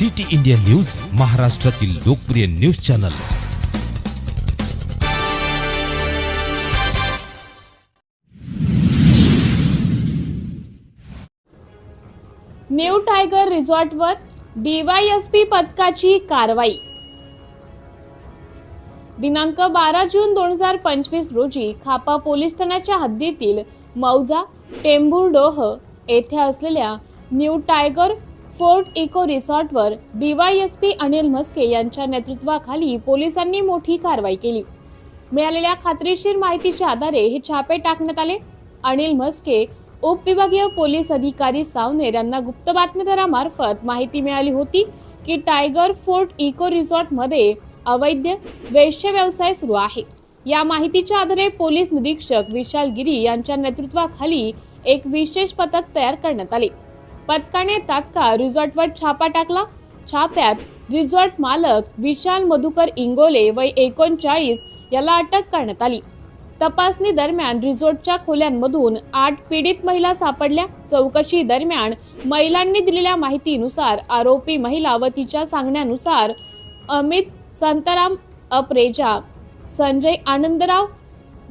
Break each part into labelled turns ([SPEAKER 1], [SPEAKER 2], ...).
[SPEAKER 1] City India news महाराष्ट्रातील लोकप्रिय news channel.
[SPEAKER 2] New tiger रिसॉर्टवर डीवायएसपी पथकाची कारवाई. दिनांक बारा जून दोन हजार पंचवीस रोजी खापा पोलीस ठाण्याच्या हद्दीतील मौजा टेंभुर्डोह येथे असलेल्या न्यू टायगर फोर्ट इको रिसॉर्टवर डीवायएसपी अनिल म्हस्के यांच्या नेतृत्वाखाली पोलिसांनी मोठी कारवाई केली. मिळालेल्या खात्रीशीर माहितीच्या आधारे हे छापे टाकण्यात आले. अनिल म्हस्के उपविभागीय पोलीस अधिकारी सावनेर यांना गुप्त बातमीदारामार्फत माहिती मिळाली होती की टायगर फोर्ट इको रिसॉर्टमध्ये अवैध वेश्य व्यवसाय सुरू आहे. या माहितीच्या आधारे पोलीस निरीक्षक विशाल गिरी यांच्या नेतृत्वाखाली एक विशेष पथक तयार करण्यात आले. पथकाने तात्काळ रिसॉर्टवर छापा टाकला. छाप्यात रिसॉर्ट मालक विशाल मधुकर इंगोले वय एकोणचाळीस याला अटक करण्यात आली. तपासणी दरम्यान रिसॉर्टच्या खोल्यांमधून आठ पीडित महिला सापडल्या. चौकशी दरम्यान महिलांनी दिलेल्या माहितीनुसार आरोपी महिला व तिच्या सांगण्यानुसार अमित संताराम अप्रेजा संजय आनंदराव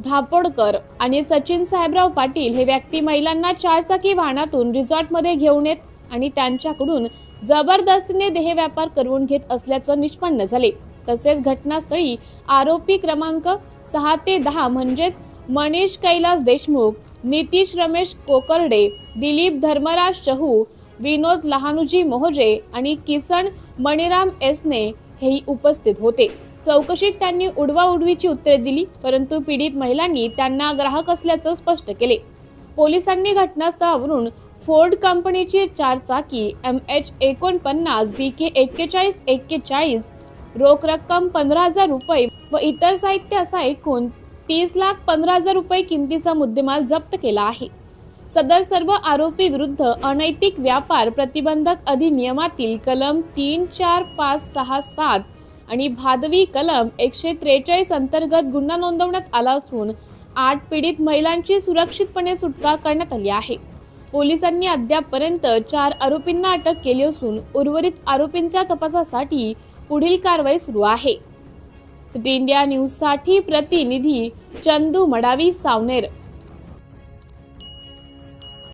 [SPEAKER 2] धापोडकर आणि सचिन साहेबराव पाटील हे व्यक्ती महिलांना चारचाकी वाहनातून रिसॉर्टमध्ये घेऊन येत आणि त्यांच्याकडून जबरदस्तीने देह व्यापार करून घेत असल्याचं निष्पन्न झाले. तसेच घटनास्थळी आरोपी क्रमांक सहा ते दहा म्हणजेच मनीष कैलास देशमुख नितीश रमेश कोकर्डे दिलीप धर्मराज शहू विनोद लहानुजी मोहजे आणि किसन मणिराम एसने हेही उपस्थित होते. चौकशीत त्यांनी उडवाउडवीची उत्तरे दिली परंतु पीडित महिलांनी त्यांना ग्राहक असल्याचं स्पष्ट केले. पोलिसांनी घटनास्थळावरून फोर्ड कंपनीची चारचाकी एम एच एकोणपन्नास बी के एक्केचाळीस एक्केचाळीस रोख रक्कम पंधरा हजार रुपये व इतर साहित्य असा एकूण तीस लाख पंधरा हजार रुपये किमतीचा मुद्देमाल जप्त केला आहे. सदर सर्व आरोपी विरुद्ध अनैतिक व्यापार प्रतिबंधक अधिनियमातील कलम तीन चार पाच सहा सात आणि भादवी कलम एकशे त्रेचाळीस अंतर्गत गुन्हा नोंदवण्यात आला असून आठ पीडित महिलांची सुरक्षितपणे सुटका करण्यात आली आहे. पोलिसांनी अद्यापपर्यंत चार आरोपींना अटक केली असून उर्वरित आरोपींच्या तपासासाठी पुढील कारवाई सुरू आहे. सिटी इंडिया न्यूजसाठी प्रतिनिधी चंदू मडावी सावनेर.